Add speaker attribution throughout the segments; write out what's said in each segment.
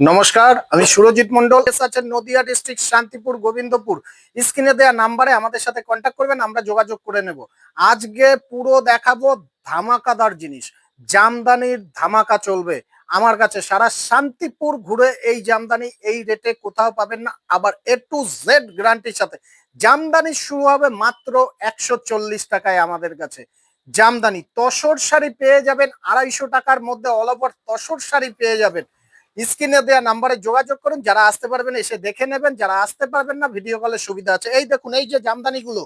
Speaker 1: নমস্কার, আমি সুরজিৎ মন্ডল আছেন নদিয়া ডিস্ট্রিক্ট শান্তিপুর গোবিন্দপুর। স্ক্রিনে দেওয়া নাম্বারে আমাদের সাথে কন্ট্যাক্ট করবেন, আমরা যোগাযোগ করে নেব। আজকে পুরো দেখাবো ধামাকাদার জিনিস। জামদানির ধামাকা চলবে। আমার কাছে সারা শান্তিপুর ঘুরে এই জামদানি এই রেটে কোথাও পাবেন না। আবার এ টু জেড গ্যারান্টির সাথে। জামদানি শুরু হবে মাত্র একশো চল্লিশ টাকায় আমাদের কাছে। জামদানি তসর শাড়ি পেয়ে যাবেন, আড়াইশো টাকার মধ্যে অল ওভার তসর শাড়ি পেয়ে যাবেন। স্ক্রিনে দেওয়া নাম্বারে যোগাযোগ করুন, যারা আসতে পারবেন এসে দেখে নেবেন, যারা আসতে পারবেন না ভিডিও কলের সুবিধা আছে। এই দেখুন, এই যে জামদানিগুলো,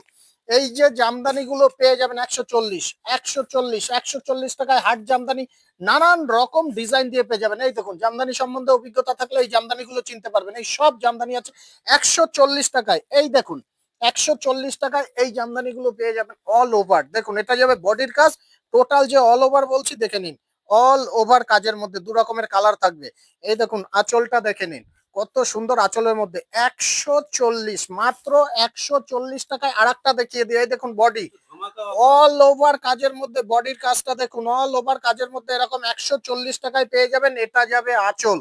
Speaker 1: এই যে জামদানিগুলো পেয়ে যাবেন একশো চল্লিশ একশো চল্লিশ একশো চল্লিশ টাকায় হাট জামদানি, নানান রকম ডিজাইন দিয়ে পেয়ে যাবেন। এই দেখুন, জামদানি সম্বন্ধে অভিজ্ঞতা থাকলে এই জামদানিগুলো চিনতে পারবেন। এই সব জামদানি আছে একশো চল্লিশ টাকায়। এই দেখুন, একশো চল্লিশ টাকায় এই জামদানিগুলো পেয়ে যাবেন অল ওভার দেখুন, এটা যাবে বডির কাজ টোটাল যে অল ওভার বলছি, দেখে নিন। অল ওভার কাজের মধ্যে দু রকমের কালার থাকবে। এই দেখুন আঁচলটা দেখে নিন। কত সুন্দর আঁচলের মধ্যে একশো চল্লিশ মাত্র একশো চল্লিশ টাকায় আর একটা দেখিয়ে দিয়ে এই দেখুন বডি অল ওভার কাজের মধ্যে বডির কাজটা দেখুন অল ওভার কাজের মধ্যে এরকম একশো চল্লিশ টাকায় পেয়ে যাবেন এটা যাবে আঁচল।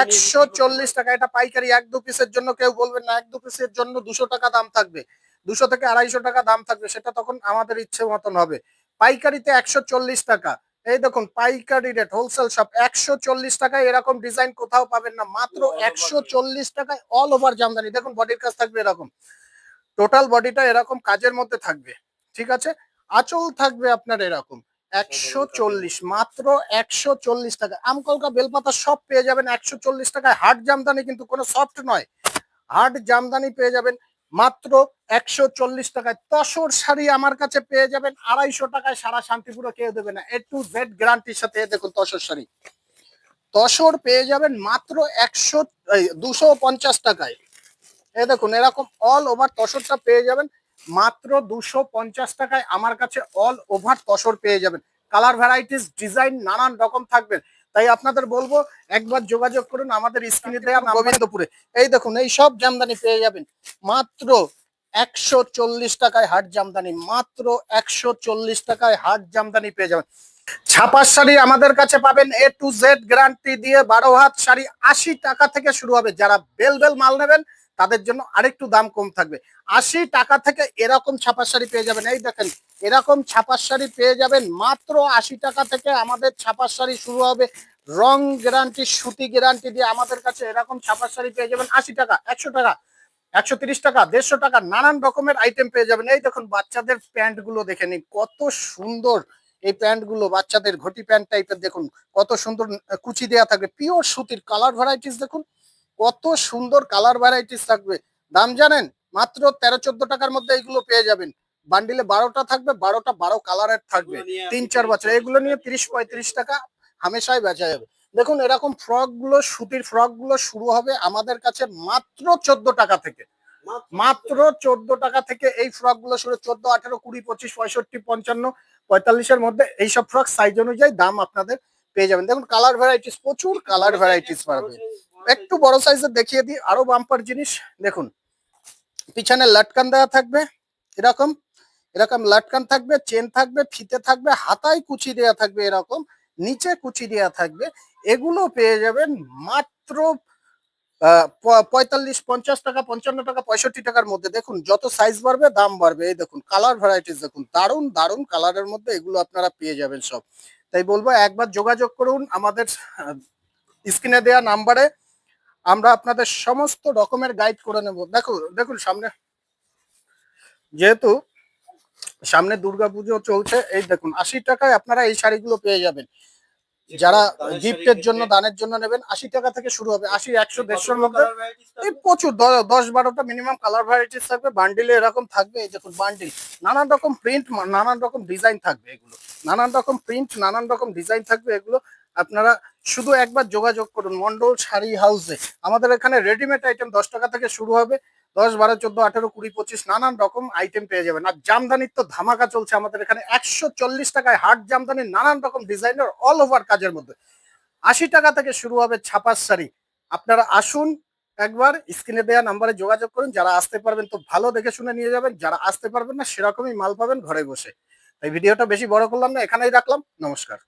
Speaker 1: একশো চল্লিশ টাকা এটা পাইকারি এক দু পিসের জন্য কেউ বলবেন না এক দু পিসের জন্য দুশো টাকা দাম থাকবে। দুশো থেকে আড়াইশো টাকা দাম থাকবে সেটা তখন আমাদের ইচ্ছে মতন হবে। পাইকারিতে একশো চল্লিশ টাকা। এই দেখুন পাইকারি রেট হোলসেল শপ একশো চল্লিশ টাকায় এরকম ডিজাইন কোথাও পাবেন না মাত্র একশো চল্লিশ টাকায় অল ওভার জামদানি দেখুন বডির কাজ থাকবে এরকম। টোটাল বডিটা এরকম কাজের মধ্যে থাকবে ঠিক আছে? আঁচল থাকবে আপনার এরকম একশো চল্লিশ মাত্র একশো চল্লিশ টাকা। আমকলকা বেলপাতা সব পেয়ে যাবেন একশো চল্লিশ টাকায়। হার্ড জামদানি কিন্তু কোনো সফট নয়। হার্ড জামদানি পেয়ে যাবেন মাত্র একশো চল্লিশ টাকায় তসর শাড়ি আমার কাছে পেয়ে যাবেন আড়াইশো টাকায় সারা শান্তিপুরে কেউ দেবে না। এ টু জেড গ্যারান্টির সাথে দেখুন তসর শাড়ি। তসর পেয়ে যাবেন মাত্র একশো দুশো পঞ্চাশ টাকায়। এ দেখুন, এরকম অল ওভার তসরটা পেয়ে যাবেন মাত্র দুশো পঞ্চাশ টাকায়। আমার কাছে অল ওভার তসর পেয়ে যাবেন। কালার ভ্যারাইটিস ডিজাইন নানান রকম থাকবেন তাই আপনাদের বলব, একবার যোগাযোগ করুন আমাদের স্ক্রিনে দেওয়া গোবিন্দপুরে। এই দেখুন, এই সব জামদানি পেয়ে যাবেন। মাত্র একশো চল্লিশ টাকায় হাট জামদানি, মাত্র একশো চল্লিশ টাকায় হাট জামদানি পেয়ে যাবেন। ছাপার শাড়ি আমাদের কাছে পাবেন এ টু জেড গ্যারান্টি দিয়ে বারো হাত শাড়ি আশি টাকা থেকে শুরু হবে। যারা বেল বেল মাল নেবেন তাদের জন্য আরেকটু দাম কম থাকবে। আশি টাকা থেকে এরকম ছাপার শাড়ি পেয়ে যাবেন। এই দেখেন, এরকম ছাপার শাড়ি পেয়ে যাবেন মাত্র আশি টাকা থেকে আমাদের ছাপার শাড়ি শুরু হবে। রং গ্যারান্টি সুতি গ্যারান্টি দিয়ে আমাদের কাছে এরকম ছাপার শাড়ি পেয়ে যাবেন আশি টাকা, একশো টাকা একশো টাকা, দেড়শো টাকা, নানান রকমের আইটেম পেয়ে যাবেন। এই দেখুন, বাচ্চাদের প্যান্টগুলো দেখে নিন কত সুন্দর এই প্যান্টগুলো, বাচ্চাদের ঘটি প্যান্ট টাইপের দেখুন, কত সুন্দর কুচি দেওয়া থাকবে। পিওর সুতির কালার ভ্যারাইটিস দেখুন কত সুন্দর কালার ভ্যারাইটিস থাকবে। দাম জানেন? মাত্র তেরো চোদ্দ টাকার মধ্যে এইগুলো পেয়ে যাবেন। বান্ডিলে বারোটা থাকবে বারোটা বারো কালারের থাকবে। তিন চার বছর। এগুলো নিয়ে তিরিশ পঁয়ত্রিশ টাকা হামেশাই বেচা যাবে। দেখুন এরকম ফ্রকগুলো সুতির ফ্রকগুলো শুরু হবে আমাদের কাছে মাত্র চোদ্দ টাকা থেকে। মাত্র চোদ্দ টাকা থেকে এই ফ্রকগুলো শুরু। চোদ্দ আঠারো কুড়ি পঁচিশ পঁয়ষট্টি পঞ্চান্ন পঁয়তাল্লিশের মধ্যে এইসব ফ্রক সাইজ অনুযায়ী দাম আপনাদের পেয়ে যাবেন। দেখুন কালার ভ্যারাইটিস প্রচুর কালার ভ্যারাইটিস পাবে। একটু বড় সাইজের দেখিয়ে দিই, আরও বাম্পার জিনিস, দেখুন। পিছনে লাটকান দেওয়া থাকবে, এরকম। এরকম লাটকান থাকবে চেন থাকবে, ফিতে থাকবে, হাতায় কুচি দেওয়া থাকবে এরকম, নিচে কুচি দেওয়া থাকবে। এগুলো পেয়ে যাবেন মাত্র পঁয়তাল্লিশ, পঞ্চাশ টাকা, পঞ্চান্ন টাকা, পঁয়ষট্টি টাকার মধ্যে। দেখুন, যত সাইজ বাড়বে, দাম বাড়বে। এই দেখুন কালার ভ্যারাইটিস দেখুন, দারুণ দারুণ কালারের মধ্যে এগুলো আপনারা পেয়ে যাবেন সব। তাই বলব, একবার যোগাযোগ করুন আমাদের স্ক্রিনে দেওয়া নাম্বারে আমরা আপনাদের সমস্ত রকমের গাইড করে নেব। দেখো, দেখুন সামনে। যেহেতু সামনে দুর্গাপুজো চলছে, এই দেখুন, আশি টাকায় আপনারা এই শাড়িগুলো পেয়ে যাবেন। যারা গিফটের জন্য, দানের জন্য নেবেন, আশি টাকা থেকে শুরু হবে। আশি, একশো, দেড়শোর মধ্যে এই প্রচুর দশ, বারোটা মিনিমাম কালার ভ্যারাইটিস থাকবে। বান্ডিলে এরকম থাকবে, এই দেখুন বান্ডিল নানান রকম প্রিন্ট নানান রকম ডিজাইন থাকবে এগুলো। নানান রকম প্রিন্ট নানান রকম ডিজাইন থাকবে এগুলো। আপনারা শুধু একবার যোগাযোগ করুন মন্ডল শাড়ি হাউসে। আমাদের এখানে রেডিমেড আইটেম দশ টাকা থেকে শুরু হবে। দশ, বারো, চোদ্দ, আঠেরো, কুড়ি, পঁচিশ, নানান রকম আইটেম পেয়ে যাবেন। আর জামদানির তো ধামাকা চলছে আমাদের এখানে একশো চল্লিশ টাকায় হাট জামদানির নানান রকম ডিজাইনের অল ওভার কাজের মধ্যে। আশি টাকা থেকে শুরু হবে ছাপার শাড়ি। আপনারা আসুন একবার, স্ক্রিনে দেওয়া নাম্বারে যোগাযোগ করুন। যারা আসতে পারবেন তো ভালো দেখে শুনে নিয়ে যাবেন। যারা আসতে পারবেন না, সেরকমই মাল পাবেন ঘরে বসে। এই ভিডিওটা বেশি বড় করলাম না, এখানেই রাখলাম। নমস্কার।